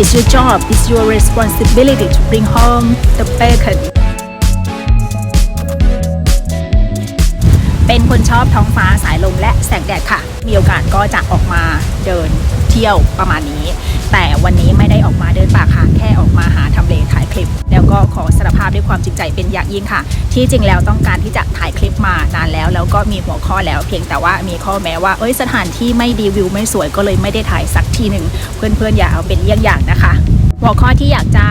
It's your job It's your responsibility to bring home the bacon เป็นคนชอบท้องฟ้าสายลมและแสงแดดค่ะ มีโอกาสก็จะออกมาเดินเที่ยวประมาณนี้ แต่วันนี้ไม่ได้ออกมาเดินป่าค่ะ แค่ออกมาหาทำเลถ่ายคลิป แล้วก็ขอสารภาพด้วยความจริงใจเป็นอย่างยิ่งค่ะ ที่จริงแล้วต้องการที่จะถ่ายคลิปมานานแล้ว แล้วก็มีหัวข้อแล้ว เพียงแต่ว่ามีข้อแม้ว่าเอ้ยสถานที่ไม่ดีวิวไม่สวยก็เลยไม่ได้ถ่ายสักทีหนึ่งเพื่อนๆอย่าเอาเป็นเยี่ยงอย่างนะคะ หัวข้อที่อยากจะ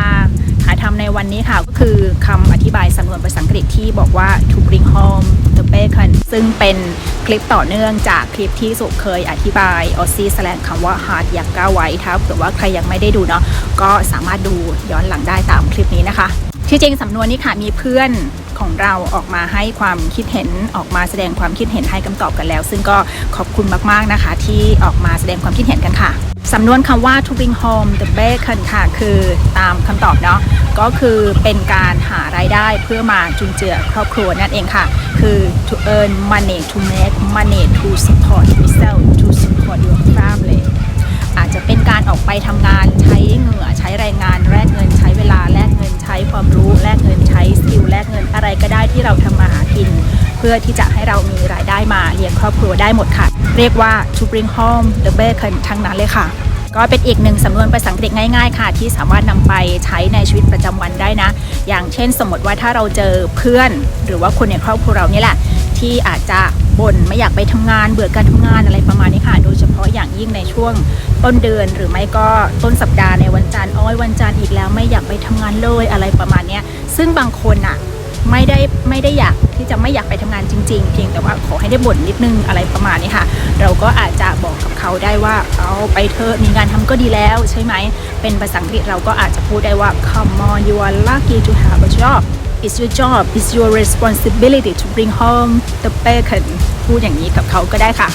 ถ่ายทำในวันนี้ค่ะก็คือคำอธิบายสำนวนภาษาอังกฤษที่บอกว่า to bring home the bacon ซึ่งเป็นคลิปต่อเนื่องจากคลิปที่สุเคยอธิบายออซซี่แสลงคำว่า hard อยากก้าวไว้ถ้าเผื่อว่าใครยังไม่ได้ดูเนาะก็สามารถดูย้อนหลังได้ตามคลิปนี้นะคะ ที่จริงสำนวนนี้ค่ะมีเพื่อนของเราออกมาให้ความคิดเห็นออกมาแสดงความคิดเห็นให้คำตอบกันแล้ว ซึ่งก็ขอบคุณมากๆนะคะ ที่ออกมาแสดงความคิดเห็นกันค่ะสำนวนคำว่า to bring home the bacon ค่ะ คือตามคำตอบเนาะก็คือเป็นการหา เพื่อมาจุนเจือครอบครัวนั่นเองค่ะ คือ to earn money to make money to support yourself to support your family อาจจะเป็นการออกไปทำงานใช้เหงื่อใช้แรงงานแลกเงินใช้เวลาแลกเงินใช้ความรู้แลกเงินใช้สกิลแลกเงินอะไรก็ได้ที่เราทำมาหากิน เพื่อที่จะให้เรามีรายได้มาเลี้ยงครอบครัวได้หมดค่ะ เรียกว่า to bring home the bacon ทั้งนั้นเลยค่ะ ก็เป็นอีกหนึ่งสำนวนภาษาอังกฤษง่ายๆ ค่ะ ที่สามารถนำไปใช้ในชีวิตประจำวันได้นะ อย่างเช่นสมมติว่าถ้าเราเจอเพื่อน หรือว่าคนในครอบครัวเรานี่แหละ ที่อาจจะบ่นไม่อยากไปทำงานเบื่อการทำงานอะไรประมาณนี้ค่ะ โดยเฉพาะอย่างยิ่งในช่วงต้นเดือนหรือไม่ก็ต้นสัปดาห์ในวันจันทร์อ้อยวันจันทร์อีกแล้วไม่อยากไปทำงานเลยอะไรประมาณนี้ซึ่งบางคนอะไม่ได้ไม่ได้อยากที่จะไม่อยากไปทำงานจริง ๆ เพียงแต่ว่าขอให้ได้บ่นนิดนึงอะไรประมาณนี้ค่ะ เราก็อาจจะบอก เขาได้ว่าเอาไปเถอะมีงานทำก็ดีแล้วใช่ไหม เป็นภาษาอังกฤษเราก็อาจจะพูดได้ว่า come on you are lucky to have a job it's your job it's your responsibility to bring home the bacon พูดอย่างนี้กับเขาก็ได้ค่ะ